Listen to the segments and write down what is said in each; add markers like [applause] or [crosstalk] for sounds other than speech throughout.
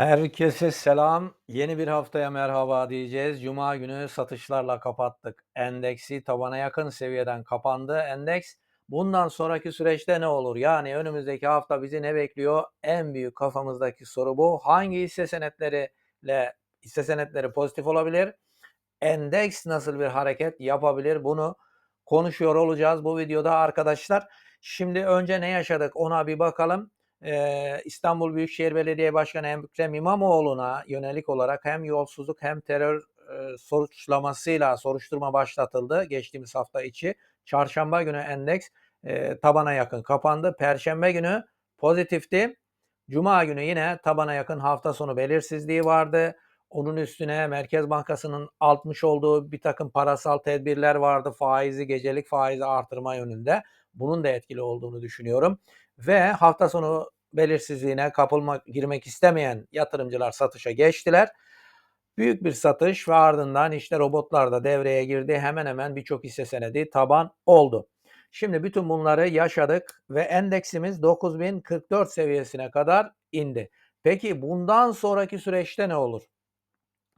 Herkese selam. Yeni bir haftaya merhaba diyeceğiz. Cuma günü satışlarla kapattık. Endeksi tabana yakın seviyeden kapandı. Endeks bundan sonraki süreçte ne olur? Yani önümüzdeki hafta bizi ne bekliyor? En büyük kafamızdaki soru bu. Hangi hisse senetleriyle hisse senetleri pozitif olabilir? Endeks nasıl bir hareket yapabilir? Bunu konuşuyor olacağız bu videoda arkadaşlar. Şimdi önce ne yaşadık ona bir bakalım. Ee, İstanbul Büyükşehir Belediye Başkanı Ekrem İmamoğlu'na yönelik olarak hem yolsuzluk hem terör e, suçlamasıyla soruşturma başlatıldı geçtiğimiz hafta içi. Çarşamba günü endeks e, tabana yakın kapandı. Perşembe günü pozitifti. Cuma günü yine tabana yakın hafta sonu belirsizliği vardı. Onun üstüne Merkez Bankası'nın altmış olduğu bir takım parasal tedbirler vardı. Faizi, gecelik faizi artırma yönünde. Bunun da etkili olduğunu düşünüyorum. Ve hafta sonu belirsizliğine kapılmak, girmek istemeyen yatırımcılar satışa geçtiler. Büyük bir satış ve ardından işte robotlar da devreye girdi. Hemen hemen birçok hisse senedi taban oldu. Şimdi bütün bunları yaşadık ve endeksimiz 9044 seviyesine kadar indi. Peki bundan sonraki süreçte ne olur?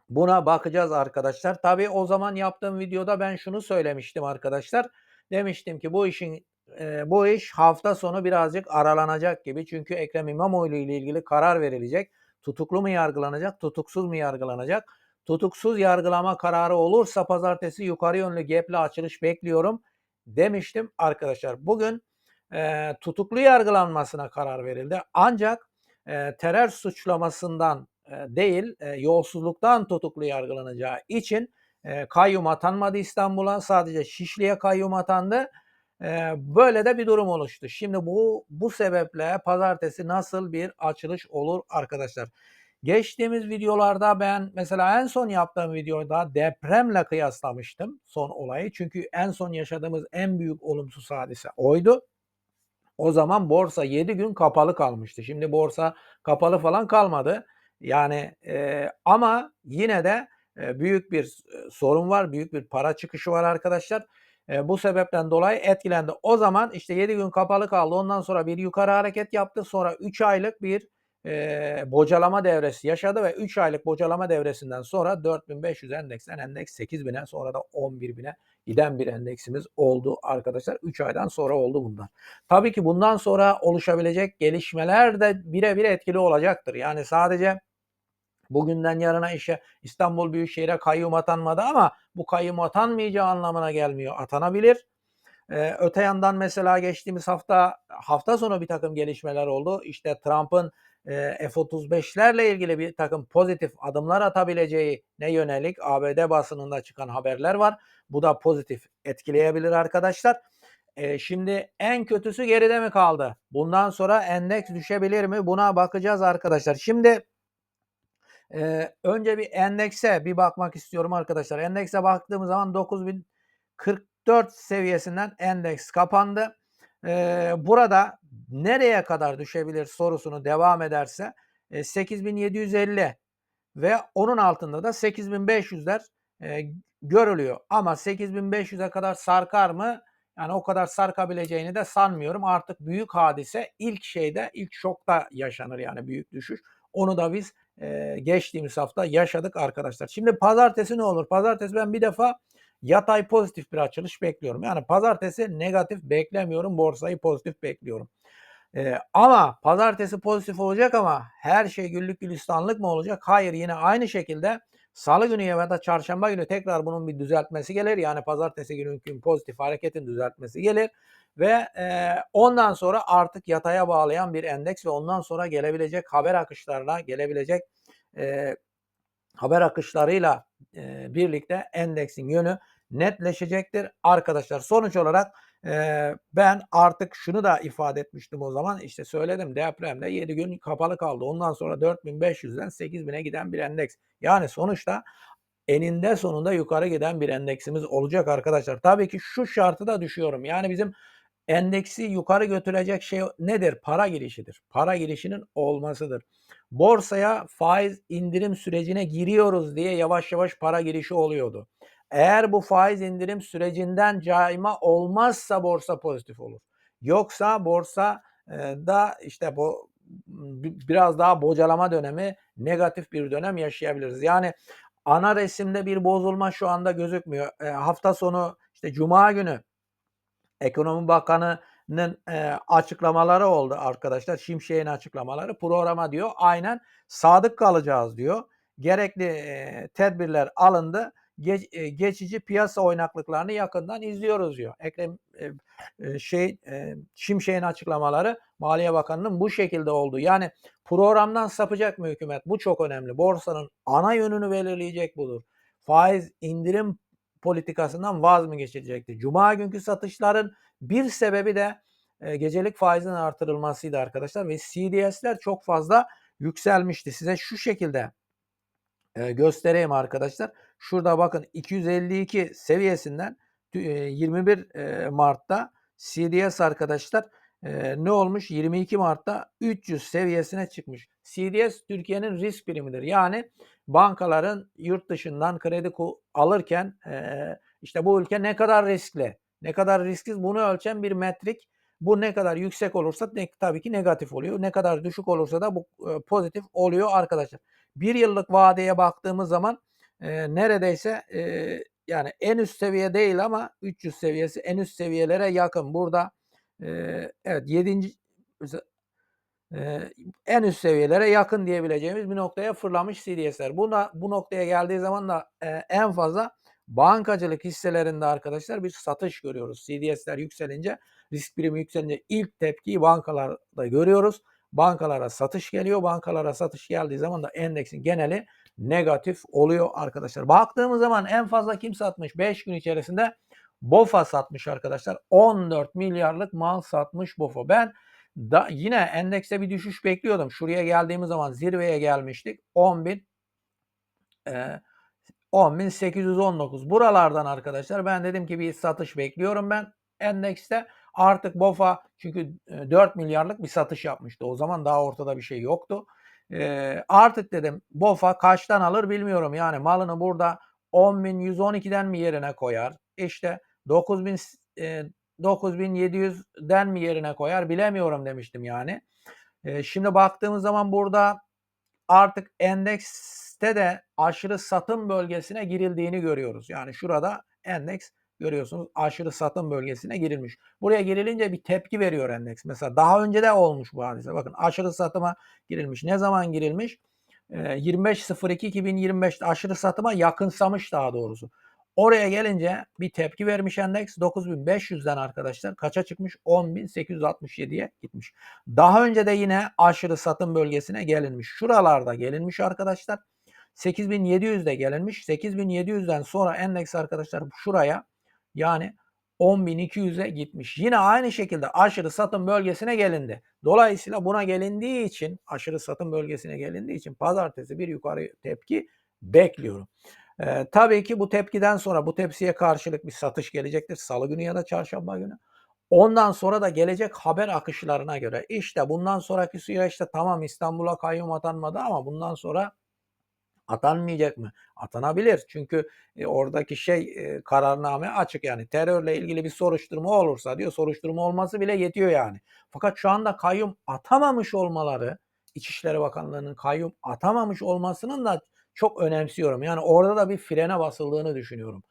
Buna bakacağız arkadaşlar. Tabii o zaman yaptığım videoda ben şunu söylemiştim arkadaşlar. Demiştim ki bu işin e, bu iş hafta sonu birazcık aralanacak gibi. Çünkü Ekrem İmamoğlu ile ilgili karar verilecek. Tutuklu mu yargılanacak, tutuksuz mu yargılanacak? Tutuksuz yargılama kararı olursa pazartesi yukarı yönlü gap'le açılış bekliyorum demiştim arkadaşlar. Bugün e, tutuklu yargılanmasına karar verildi. Ancak e, terör suçlamasından e, değil e, yolsuzluktan tutuklu yargılanacağı için e, kayyum atanmadı İstanbul'a. Sadece Şişli'ye kayyum atandı. Böyle de bir durum oluştu. Şimdi bu bu sebeple pazartesi nasıl bir açılış olur arkadaşlar? Geçtiğimiz videolarda ben mesela en son yaptığım videoda depremle kıyaslamıştım son olayı. Çünkü en son yaşadığımız en büyük olumsuz hadise oydu. O zaman borsa 7 gün kapalı kalmıştı. Şimdi borsa kapalı falan kalmadı. Yani e, ama yine de e, büyük bir sorun var, büyük bir para çıkışı var arkadaşlar. E, bu sebepten dolayı etkilendi. O zaman işte 7 gün kapalı kaldı. Ondan sonra bir yukarı hareket yaptı. Sonra 3 aylık bir e, bocalama devresi yaşadı ve 3 aylık bocalama devresinden sonra 4500 endeksten endeks 8000'e sonra da 11000'e giden bir endeksimiz oldu arkadaşlar. 3 aydan sonra oldu bunlar. Tabii ki bundan sonra oluşabilecek gelişmeler de birebir etkili olacaktır. Yani sadece bugünden yarına işe İstanbul Büyükşehir'e kayyum atanmadı ama bu kayyum atanmayacağı anlamına gelmiyor. Atanabilir. Ee, öte yandan mesela geçtiğimiz hafta hafta sonu bir takım gelişmeler oldu. İşte Trump'ın e, F-35'lerle ilgili bir takım pozitif adımlar atabileceği ne yönelik ABD basınında çıkan haberler var. Bu da pozitif etkileyebilir arkadaşlar. E, şimdi en kötüsü geride mi kaldı? Bundan sonra endeks düşebilir mi? Buna bakacağız arkadaşlar. Şimdi ee, önce bir endekse bir bakmak istiyorum arkadaşlar. Endekse baktığımız zaman 9044 seviyesinden endeks kapandı. Ee, burada nereye kadar düşebilir sorusunu devam ederse e, 8750 ve onun altında da 8500'ler e, görülüyor. Ama 8500'e kadar sarkar mı? Yani o kadar sarkabileceğini de sanmıyorum. Artık büyük hadise ilk şeyde, ilk şokta yaşanır yani büyük düşüş. Onu da biz e, geçtiğimiz hafta yaşadık arkadaşlar. Şimdi pazartesi ne olur? Pazartesi ben bir defa yatay pozitif bir açılış bekliyorum. Yani pazartesi negatif beklemiyorum. Borsayı pozitif bekliyorum. Ee, ama pazartesi pozitif olacak ama her şey güllük gülistanlık mı olacak? Hayır yine aynı şekilde salı günü ya da çarşamba günü tekrar bunun bir düzeltmesi gelir. Yani pazartesi günü pozitif hareketin düzeltmesi gelir. Ve e, ondan sonra artık yataya bağlayan bir endeks ve ondan sonra gelebilecek haber akışlarına, gelebilecek e, haber akışlarıyla e, birlikte endeksin yönü netleşecektir. Arkadaşlar sonuç olarak e, ben artık şunu da ifade etmiştim o zaman işte söyledim depremde 7 gün kapalı kaldı. Ondan sonra 4500'den 8000'e giden bir endeks. Yani sonuçta eninde sonunda yukarı giden bir endeksimiz olacak arkadaşlar. Tabii ki şu şartı da düşüyorum. Yani bizim endeksi yukarı götürecek şey nedir? Para girişidir. Para girişinin olmasıdır. Borsaya faiz indirim sürecine giriyoruz diye yavaş yavaş para girişi oluyordu. Eğer bu faiz indirim sürecinden cayma olmazsa borsa pozitif olur. Yoksa borsa da işte bu bi biraz daha bocalama dönemi, negatif bir dönem yaşayabiliriz. Yani ana resimde bir bozulma şu anda gözükmüyor. Eee, hafta sonu, işte cuma günü Ekonomi Bakanı'nın, eee, açıklamaları oldu arkadaşlar. Şimşek'in açıklamaları. Programa diyor aynen sadık kalacağız diyor. Gerekli, eee, tedbirler alındı. Geç eee, geçici piyasa oynaklıklarını yakından izliyoruz diyor. Ekrem, eee, eee, şey, eee, Şimşek'in açıklamaları Maliye Bakanı'nın bu şekilde olduğu. Yani programdan sapacak mı hükümet? Bu çok önemli. Borsanın ana yönünü belirleyecek budur. Faiz indirim politikasından vaz mı geçilecektir? Cuma günkü satışların bir sebebi de, eee, gecelik faizin artırılmasıydı arkadaşlar ve CDS'ler çok fazla yükselmişti. Size şu şekilde eee, göstereyim arkadaşlar. Şurada bakın 252 seviyesinden tü eee, 21, eee, Mart'ta CDS arkadaşlar, ne olmuş? 22 Mart'ta 300 seviyesine çıkmış. CDS Türkiye'nin risk primidir. Yani bankaların yurt dışından kredi alırken, işte bu ülke ne kadar riskli, ne kadar risksiz bunu ölçen bir metrik. Bu ne kadar yüksek olursa tabii ki negatif oluyor. Ne kadar düşük olursa da bu, pozitif oluyor arkadaşlar. 1 yıllık vadeye baktığımız zaman, neredeyse, yani en üst seviye değil ama 300 seviyesi en üst seviyelere yakın. Burada, evet 7'nci mesela, eee, en üst seviyelere yakın diyebileceğimiz bir noktaya fırlamış CDS'ler. Buna bu noktaya geldiği zaman da, en fazla bankacılık hisselerinde arkadaşlar bir satış görüyoruz. CDS'ler yükselince, risk primi yükselince ilk tepkiyi bankalarda görüyoruz. Bankalara satış geliyor. Bankalara satış geldiği zaman da endeksin geneli negatif oluyor arkadaşlar. Baktığımız zaman en fazla kim satmış? 5 gün içerisinde BOFA satmış arkadaşlar. 14 milyarlık mal satmış BOFA. Ben da yine endekste bir düşüş bekliyordum. Şuraya geldiğimiz zaman zirveye gelmiştik. 10.000 eee, 10.819 buralardan arkadaşlar ben dedim ki bir satış bekliyorum ben endekste. Artık BOFA çünkü, eee, 4 milyarlık bir satış yapmıştı. O zaman daha ortada bir şey yoktu. Eee, artık dedim BOFA kaçtan alır bilmiyorum. Yani malını burada 10.112'den mi yerine koyar? İşte 9.000 s eee, 9.700'den mi yerine koyar bilemiyorum demiştim yani. Eee, şimdi baktığımız zaman burada artık endekste de aşırı satım bölgesine girildiğini görüyoruz. Yani şurada endeks görüyorsunuz aşırı satım bölgesine girilmiş. Buraya girilince bir tepki veriyor endeks. Mesela daha önce de olmuş bu hadise. Bakın aşırı satıma girilmiş. Ne zaman girilmiş? Eee, 25.02.2025'te aşırı satıma yakınsamış daha doğrusu. Oraya gelince bir tepki vermiş endeks 9.500'den arkadaşlar kaça çıkmış? 10.867'ye gitmiş. Daha önce de yine aşırı satım bölgesine gelinmiş. Şuralarda gelinmiş arkadaşlar. 8.700'de gelinmiş. 8.700'den sonra endeks arkadaşlar şuraya yani 10.200'e gitmiş. Yine aynı şekilde aşırı satım bölgesine gelindi. Dolayısıyla buna gelindiği için aşırı satım bölgesine gelindiği için pazartesi bir yukarı tepki bekliyorum. Eee, tabii ki bu tepkiden sonra bu tepsiye karşılık bir satış gelecektir. Salı günü ya da çarşamba günü. Ondan sonra da gelecek haber akışlarına göre işte bundan sonraki süreçte tamam İstanbul'a kayyum atanmadı ama bundan sonra atanmayacak mı? Atanabilir. Çünkü, eee, oradaki şey, eee, kararname açık yani terörle ilgili bir soruşturma olursa diyor soruşturma olması bile yetiyor yani. Fakat şu anda kayyum atamamış olmaları, İçişleri Bakanlığı'nın kayyum atamamış olmasının da çok önemsiyorum. Yani orada da bir frene basıldığını düşünüyorum.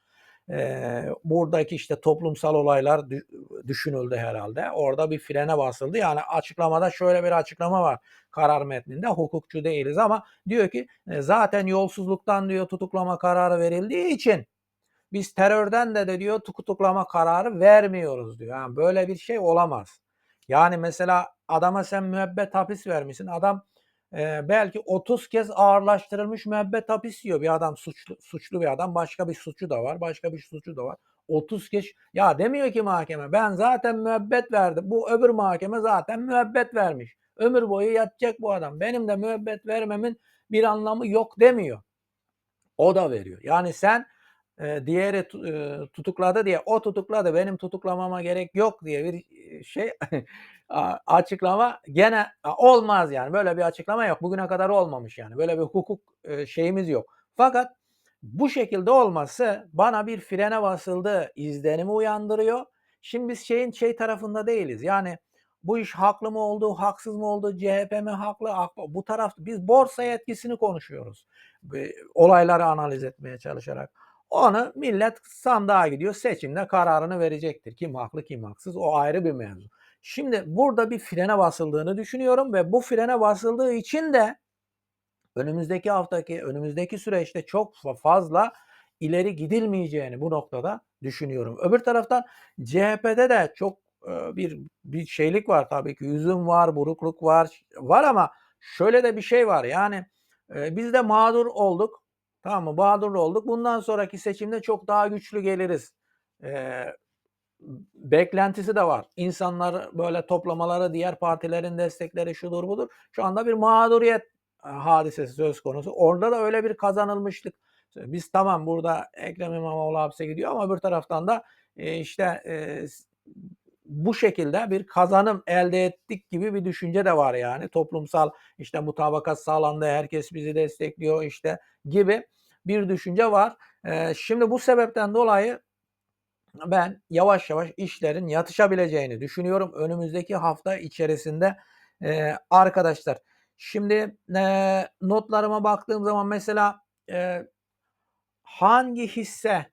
Eee, buradaki işte toplumsal olaylar dü düşünüldü herhalde. Orada bir frene basıldı. Yani açıklamada şöyle bir açıklama var karar metninde. Hukukçu değiliz ama diyor ki, eee, zaten yolsuzluktan diyor tutuklama kararı verildiği için biz terörden de de diyor tutuklama kararı vermiyoruz diyor. Yani böyle bir şey olamaz. Yani mesela adama sen müebbet hapis vermişsin. Adam, eee, belki 30 kez ağırlaştırılmış müebbet hapis yiyor. Bir adam suçlu suçlu bir adam. Başka bir suçu da var. Başka bir suçu da var. 30 kez ya demiyor ki mahkeme ben zaten müebbet verdim. Bu öbür mahkeme zaten müebbet vermiş. Ömür boyu yatacak bu adam. Benim de müebbet vermemin bir anlamı yok demiyor. O da veriyor. Yani sen, eee, diğeri eee, tutukladı diye o tutukladı benim tutuklamama gerek yok diye bir, eee, şey [laughs] açıklama gene olmaz yani. Böyle bir açıklama yok. Bugüne kadar olmamış yani. Böyle bir hukuk, şeyimiz yok. Fakat bu şekilde olması bana bir frene basıldı izlenimi uyandırıyor. Şimdi biz şeyin şey tarafında değiliz. Yani bu iş haklı mı oldu, haksız mı oldu, CHP mi haklı. Bu taraf biz borsaya etkisini konuşuyoruz. Olayları analiz etmeye çalışarak. Onu millet sandığa gidiyor. Seçimde kararını verecektir. Kim haklı, kim haksız o ayrı bir mevzu. Şimdi burada bir frene basıldığını düşünüyorum ve bu frene basıldığı için de önümüzdeki haftaki, önümüzdeki süreçte çok fa- fazla ileri gidilmeyeceğini bu noktada düşünüyorum. Öbür taraftan CHP'de de çok e, bir bir şeylik var tabii ki. Üzüm var, burukluk var, var ama şöyle de bir şey var. Yani e, biz de mağdur olduk. Tamam mı? Mağdur olduk. Bundan sonraki seçimde çok daha güçlü geliriz. E, beklentisi de var. İnsanlar böyle toplamaları, diğer partilerin destekleri şudur budur. Şu anda bir mağduriyet e, hadisesi söz konusu. Orada da öyle bir kazanılmışlık. Biz tamam burada Ekrem İmamoğlu hapse gidiyor ama öbür taraftan da e, işte e, bu şekilde bir kazanım elde ettik gibi bir düşünce de var yani. Toplumsal işte mutabakat sağlandı, herkes bizi destekliyor işte gibi bir düşünce var. E, şimdi bu sebepten dolayı ben yavaş yavaş işlerin yatışabileceğini düşünüyorum önümüzdeki hafta içerisinde eee, arkadaşlar. Şimdi eee, notlarıma baktığım zaman mesela eee, hangi hisse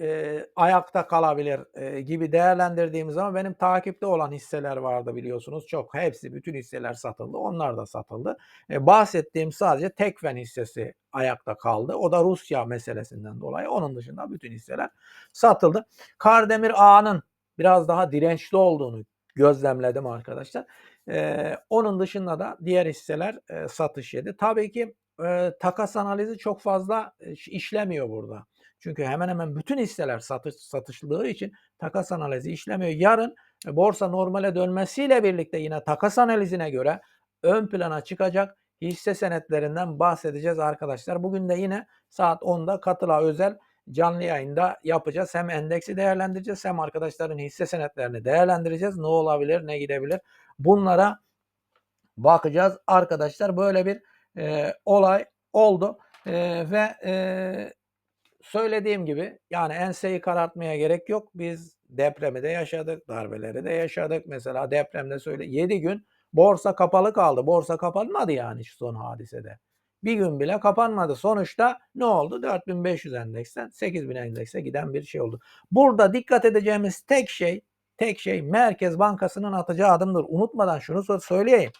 eee, ayakta kalabilir eee, gibi değerlendirdiğimiz zaman benim takipte olan hisseler vardı biliyorsunuz. Çok hepsi bütün hisseler satıldı. Onlar da satıldı. E, bahsettiğim sadece Tekfen hissesi ayakta kaldı. O da Rusya meselesinden dolayı. Onun dışında bütün hisseler satıldı. Kardemir Ağa'nın biraz daha dirençli olduğunu gözlemledim arkadaşlar. Ee, onun dışında da diğer hisseler e, satış yedi. Tabii ki e, takas analizi çok fazla e, işlemiyor burada. Çünkü hemen hemen bütün hisseler satış satışlığı için takas analizi işlemiyor. Yarın e, borsa normale dönmesiyle birlikte yine takas analizine göre ön plana çıkacak hisse senetlerinden bahsedeceğiz arkadaşlar. Bugün de yine saat 10'da katıla özel canlı yayında yapacağız. Hem endeksi değerlendireceğiz hem arkadaşların hisse senetlerini değerlendireceğiz. Ne olabilir, ne gidebilir? Bunlara bakacağız arkadaşlar. Böyle bir e, olay oldu. E, ve e, söylediğim gibi yani enseyi karartmaya gerek yok. Biz depremi de yaşadık, darbeleri de yaşadık. Mesela depremde söyle 7 gün borsa kapalı kaldı. Borsa kapanmadı yani son hadisede. Bir gün bile kapanmadı. Sonuçta ne oldu? 4500 endeksten 8000 endekse giden bir şey oldu. Burada dikkat edeceğimiz tek şey, tek şey Merkez Bankası'nın atacağı adımdır. Unutmadan şunu sö- söyleyeyim.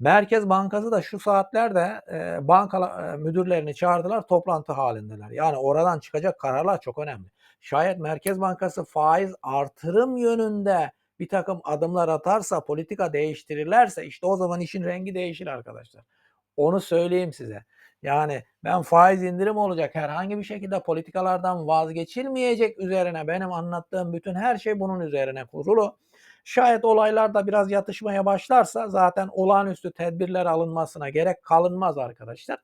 Merkez Bankası da şu saatlerde e, banka e, müdürlerini çağırdılar toplantı halindeler. Yani oradan çıkacak kararlar çok önemli. Şayet Merkez Bankası faiz artırım yönünde bir takım adımlar atarsa, politika değiştirirlerse işte o zaman işin rengi değişir arkadaşlar. Onu söyleyeyim size. Yani ben faiz indirim olacak herhangi bir şekilde politikalardan vazgeçilmeyecek üzerine benim anlattığım bütün her şey bunun üzerine kurulu. Şayet olaylar da biraz yatışmaya başlarsa zaten olağanüstü tedbirler alınmasına gerek kalınmaz arkadaşlar.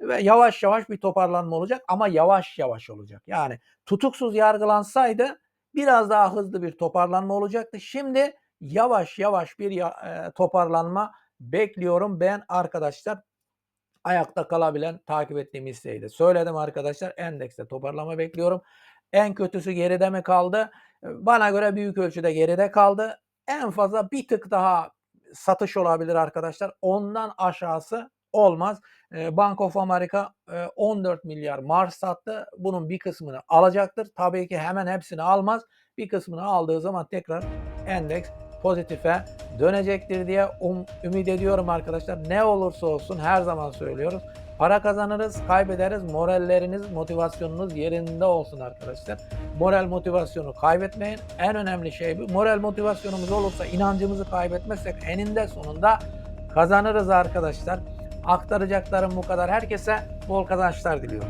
Ve yavaş yavaş bir toparlanma olacak ama yavaş yavaş olacak. Yani tutuksuz yargılansaydı biraz daha hızlı bir toparlanma olacaktı. Şimdi yavaş yavaş bir e, toparlanma bekliyorum ben arkadaşlar. Ayakta kalabilen takip ettiğim hisseyi söyledim arkadaşlar. Endekste toparlama bekliyorum. En kötüsü geride mi kaldı? Bana göre büyük ölçüde geride kaldı. En fazla bir tık daha satış olabilir arkadaşlar. Ondan aşağısı olmaz. Bank of America e, 14 milyar marş sattı. Bunun bir kısmını alacaktır. Tabii ki hemen hepsini almaz. Bir kısmını aldığı zaman tekrar endeks pozitife dönecektir diye um, ümit ediyorum arkadaşlar. Ne olursa olsun her zaman söylüyoruz. Para kazanırız, kaybederiz. Moralleriniz, motivasyonunuz yerinde olsun arkadaşlar. Moral motivasyonu kaybetmeyin. En önemli şey bu. Moral motivasyonumuz olursa, inancımızı kaybetmezsek eninde sonunda kazanırız arkadaşlar. Aktaracaklarım bu kadar. Herkese bol kazançlar diliyorum.